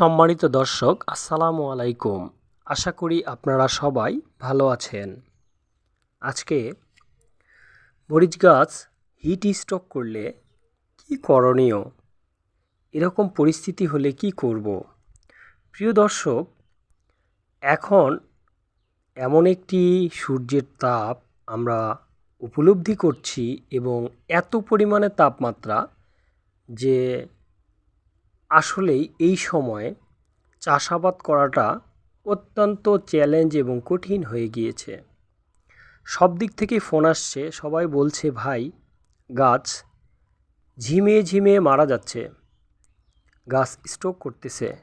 সম্মানিত দর্শক, আসসালামু আলাইকুম। আশা করি আপনারা সবাই ভালো আছেন। আজকে মরিচ গাছ হিট স্ট্রোক করলে কি করণীয়? এরকম পরিস্থিতি হলে কি করব? প্রিয় দর্শক, এখন এমন একটি সূর্যের তাপ আমরা উপলব্ধি করছি এবং এত পরিমাণে তাপমাত্রা যে আসলেই এই সময়ে চাষাবাদ করাটা অত্যন্ত চ্যালেঞ্জ এবং কঠিন হয়ে গিয়েছে। সব দিক থেকে ফোন আসছে, সবাই বলছে, ভাই, গাছ ঝিমিয়ে ঝিমিয়ে মারা যাচ্ছে। গাছ স্ট্রোক করতেছে।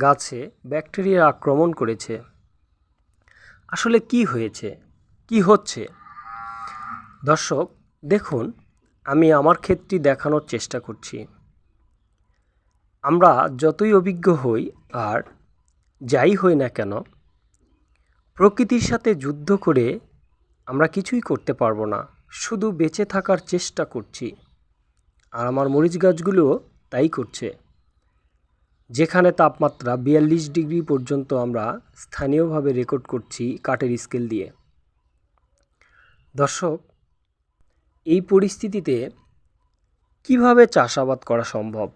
গাছে ব্যাকটেরিয়া আক্রমণ করেছে। আসলে কি হয়েছে? কি হচ্ছে? দর্শক, দেখুন, আমি আমার ক্ষেত্রে দেখানোর চেষ্টা করছি। আমরা যতই অভিজ্ঞ হই আর যাই হই না কেন, প্রকৃতির সাথে যুদ্ধ করে আমরা কিছুই করতে পারব না। শুধু বেঁচে থাকার চেষ্টা করছি। আর আমার মরিচ গাছগুলোও তাই করছে। যেখানে তাপমাত্রা বিয়াল্লিশ ডিগ্রি পর্যন্ত আমরা স্থানীয়ভাবে রেকর্ড করছি কাঠের স্কেল দিয়ে। দর্শক, এই পরিস্থিতিতে কীভাবে চাষাবাদ করা সম্ভব?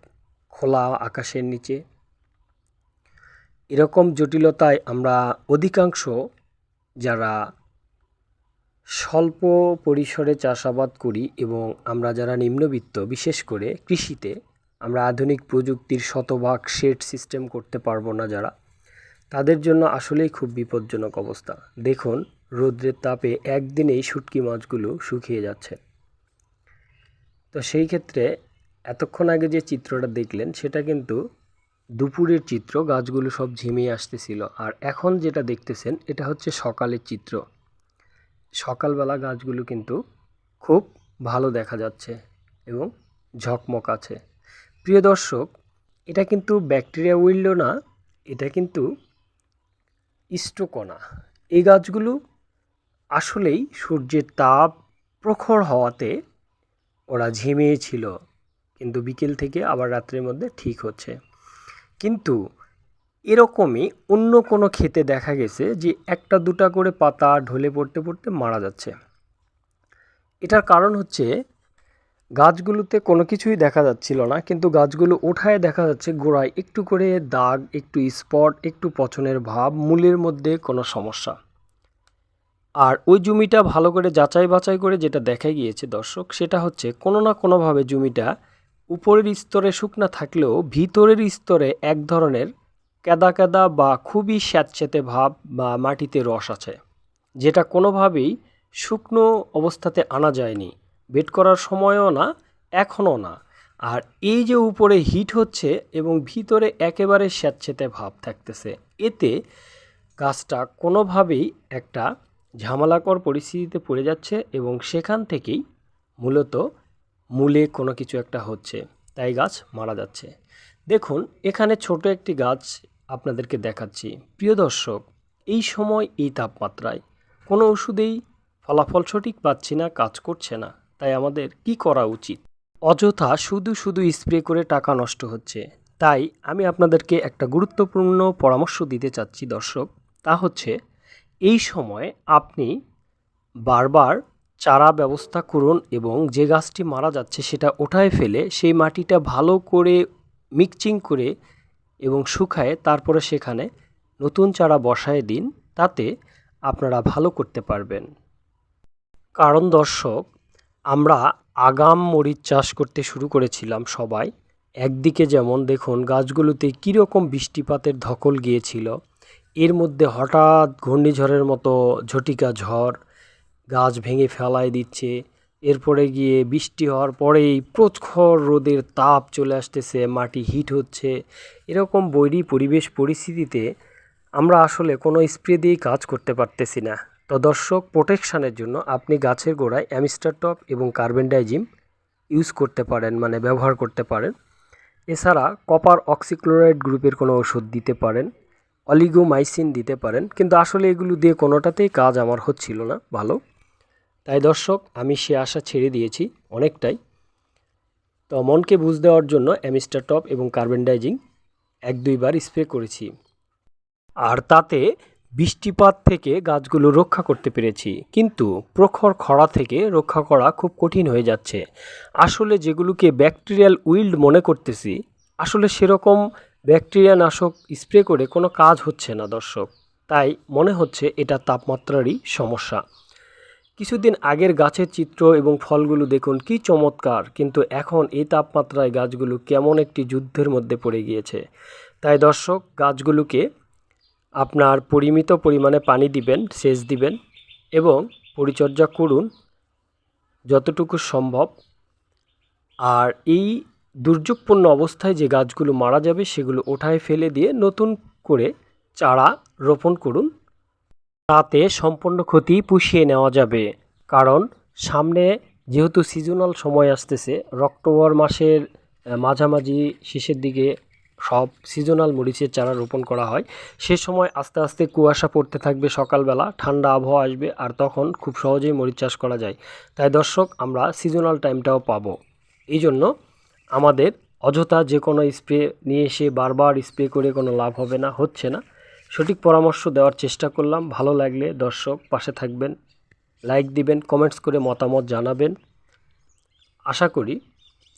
খোলা আকাশের নিচে। এরকম জটিলতায় আমরা অধিকাংশ যারা স্বল্প পরিসরে চাষাবাদ করি এবং আমরা যারা নিম্নবিত্ত, বিশেষ করে কৃষিতে, আমরা আধুনিক প্রযুক্তির শতভাগ শেড সিস্টেম করতে পারব না যারা, তাদের জন্য আসলেই খুব বিপজ্জনক অবস্থা। দেখুন, রৌদ্রের তাপে একদিনেই শুটকি মাছগুলো শুকিয়ে যাচ্ছে। তো সেই ক্ষেত্রে এতক্ষণ আগে যে চিত্রটা দেখলেন, সেটা কিন্তু দুপুরের চিত্র, গাছগুলো সব ঝিমিয়ে আসতেছিল। আর এখন যেটা দেখতেছেন, এটা হচ্ছে সকালের চিত্র। সকালবেলা গাছগুলো কিন্তু খুব ভালো দেখা যাচ্ছে এবং ঝকমক আছে। প্রিয় দর্শক, এটা কিন্তু ব্যাকটেরিয়া উইল্ডো না, এটা কিন্তু ইস্টোকোনা। এই গাছগুলো আসলেই সূর্যের তাপ প্রখর হওয়াতে ওরা ঝিমিয়েছিল। কিন্তু বিকেল থেকে আবার রাত্রের মধ্যে ঠিক হচ্ছে। কিন্তু এরকমই অন্য কোনো ক্ষেতে দেখা গেছে যে একটা দুটা করে পাতা ঢলে পড়তে পড়তে মারা যাচ্ছে। এটার কারণ হচ্ছে গাছগুলোতে কোনো কিছুই দেখা যাচ্ছিল না, কিন্তু গাছগুলো ওঠায় দেখা যাচ্ছে গোড়ায় একটু করে দাগ, একটু স্পট, একটু পছনের ভাব, মূলের মধ্যে কোনো সমস্যা। আর ওই জমিটা ভালো করে যাচাই বাছাই করে যেটা দেখা গিয়েছে দর্শক, সেটা হচ্ছে কোনো না কোনোভাবে জমিটা উপরের স্তরে শুকনা থাকলেও ভিতরের স্তরে এক ধরনের কেদা কেদা বা খুবই স্যাঁতস্যাঁতে ভাব বা মাটিতে রস আছে, যেটা কোনোভাবেই শুকনো অবস্থাতে আনা যায়নি বেড করার সময়ও না, এখনও না। আর এই যে উপরে হিট হচ্ছে এবং ভিতরে একেবারে স্যাঁতস্যাঁতে ভাব থাকতেছে, এতে গাছটা কোনোভাবেই একটা ঝামেলাকর পরিস্থিতিতে পড়ে যাচ্ছে এবং সেখান থেকেই মূলত মূলে কোনো কিছু একটা হচ্ছে, তাই গাছ মারা যাচ্ছে। দেখুন, এখানে ছোট একটি গাছ আপনাদেরকে দেখাচ্ছি। প্রিয় দর্শক, এই সময় এই তাপমাত্রায় কোনো ওষুধেই ফলাফল সঠিক পাচ্ছি না, কাজ করছে না। তাই আমাদের কি করা উচিত? অযথা শুধু শুধু স্প্রে করে টাকা নষ্ট হচ্ছে। তাই আমি আপনাদেরকে একটা গুরুত্বপূর্ণ পরামর্শ দিতে চাচ্ছি দর্শক। তা হচ্ছে, এই সময় আপনি বারবার চারা ব্যবস্থা করুন এবং যে গাছটি মারা যাচ্ছে সেটা ওঠায় ফেলে সেই মাটিটা ভালো করে মিক্সিং করে এবং শুকায় তারপরে সেখানে নতুন চারা বসায় দিন, তাতে আপনারা ভালো করতে পারবেন। কারণ দর্শক, আমরা আগাম মরিচ চাষ করতে শুরু করেছিলাম সবাই। একদিকে যেমন দেখুন গাছগুলোতে কীরকম বৃষ্টিপাতের ধকল গিয়েছিল, এর মধ্যে হঠাৎ ঘূর্ণিঝড়ের মতো ঝটিকা ঝড় গাছ ভেঙে ফেলায় দিচ্ছে। এরপরে গিয়ে বৃষ্টি হওয়ার পরেই প্রখর রোদের তাপ চলে আসতেছে, মাটি হিট হচ্ছে। এরকম বৈরী পরিবেশ পরিস্থিতিতে আমরা আসলে কোনো স্প্রে দিয়েই কাজ করতে পারতেছি না। তো দর্শক, প্রোটেকশানের জন্য আপনি গাছের গোড়ায় অ্যামিস্টার টপ এবং কার্বেন্ডাইজিম ইউজ করতে পারেন মানে ব্যবহার করতে পারেন। এছাড়া কপার অক্সিক্লোরাইড গ্রুপের কোনো ওষুধ দিতে পারেন, অলিগোমাইসিন দিতে পারেন। কিন্তু আসলে এগুলো দিয়ে কোনোটাতেই কাজ আমার হচ্ছিল না, ভালো। তাই দর্শক, আমি সে আশা ছেড়ে দিয়েছি অনেকটাই। তো মনকে বুঝ দেওয়ার জন্য অ্যামিস্টার টপ এবং কার্বেন্ডাইজিং এক দুইবার স্প্রে করেছি। আর তাতে বৃষ্টিপাত থেকে গাছগুলো রক্ষা করতে পেরেছি। কিন্তু প্রখর খরা থেকে রক্ষা করা খুব কঠিন হয়ে যাচ্ছে। আসলে যেগুলোকে ব্যাকটেরিয়াল উইল্ড মনে করতেছি, আসলে সেরকম ব্যাকটেরিয়া নাশক স্প্রে করে কোনো কাজ হচ্ছে না দর্শক। তাই মনে হচ্ছে এটা তাপমাত্রারই সমস্যা। কিছুদিন আগের গাছের চিত্র এবং ফলগুলো দেখুন, কি চমৎকার। কিন্তু এখন এই তাপমাত্রায় গাছগুলো কেমন একটি যুদ্ধের মধ্যে পড়ে গিয়েছে। তাই দর্শক, গাছগুলোকে আপনার পরিমিত পরিমাণে পানি দিবেন, সেচ দিবেন এবং পরিচর্যা করুন যতটুকু সম্ভব। আর এই দুর্যোগপূর্ণ অবস্থায় যে গাছগুলো মারা যাবে, সেগুলো ওঠায় ফেলে দিয়ে নতুন করে চারা রোপণ করুন। তাতে সম্পূর্ণ ক্ষতি পুষিয়ে নেওয়া যাবে। কারণ, সামনে যেহেতু সিজনাল সময় আসতেছে, অক্টোবর মাসের মাঝামাঝি শেষের দিকে সব সিজনাল মরিচের চারা রোপণ করা হয়। সে সময় আস্তে আস্তে কুয়াশা পড়তে থাকবে সকালবেলা, ঠান্ডা আবহাওয়া আসবে আর তখন খুব সহজেই মরিচ চাষ করা যায়। তাই দর্শক, আমরা সিজনাল টাইমটাও পাবো। এই জন্য আমাদের অযথা যে কোনো স্প্রে নিয়ে এসে বারবার স্প্রে করে কোনো লাভ হবে না, হচ্ছে না। সঠিক পরামর্শ দেওয়ার চেষ্টা করলাম। ভালো লাগলে দর্শক পাশে থাকবেন, লাইক দিবেন কমেন্টস করে মতামত জানাবেন। আশা করি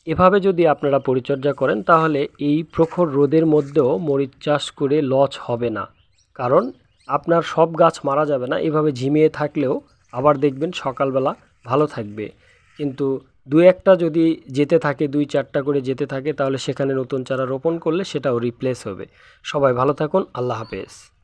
এভাবে যদি আপনারা পরিচর্যা করেন, তাহলে এই প্রখর রোদের মধ্যেও মরিচ চাষ করে লস হবে না। কারণ আপনার সব গাছ মারা যাবে না। এভাবে ঝিমিয়ে থাকলেও আবার দেখবেন সকালবেলা ভালো থাকবে। কিন্তু দু একটা যদি যেতে থাকে, দুই চারটা করে যেতে থাকে, তাহলে সেখানে নতুন চারা রোপণ করলে সেটাও রিপ্লেস হবে। সবাই ভালো থাকুন, আল্লাহ হাফেজ।